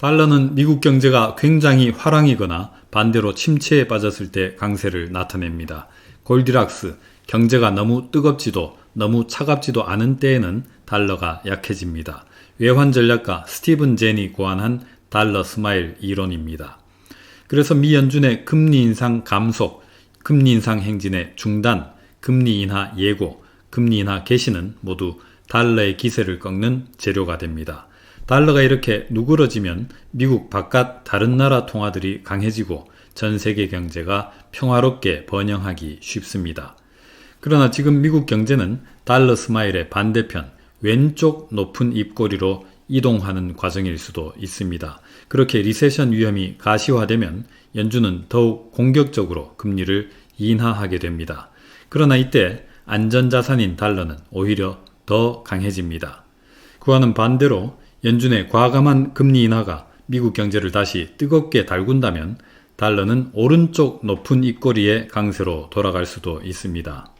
달러는 미국 경제가 굉장히 화랑이거나 반대로 침체에 빠졌을 때 강세를 나타냅니다. 골디락스, 경제가 너무 뜨겁지도 너무 차갑지도 않은 때에는 달러가 약해집니다. 외환 전략가 스티븐 젠이 고안한 달러 스마일 이론입니다. 그래서 미 연준의 금리 인상 감속, 금리 인상 행진의 중단, 금리 인하 예고, 금리 인하 개시는 모두 달러의 기세를 꺾는 재료가 됩니다. 달러가 이렇게 누그러지면 미국 바깥 다른 나라 통화들이 강해지고 전 세계 경제가 평화롭게 번영하기 쉽습니다. 그러나 지금 미국 경제는 달러 스마일의 반대편 왼쪽 높은 입꼬리로 이동하는 과정일 수도 있습니다. 그렇게 리세션 위험이 가시화되면 연준은 더욱 공격적으로 금리를 인하하게 됩니다. 그러나 이때 안전자산인 달러는 오히려 더 강해집니다. 그와는 반대로 연준의 과감한 금리 인하가 미국 경제를 다시 뜨겁게 달군다면 달러는 오른쪽 높은 입꼬리의 강세로 돌아갈 수도 있습니다.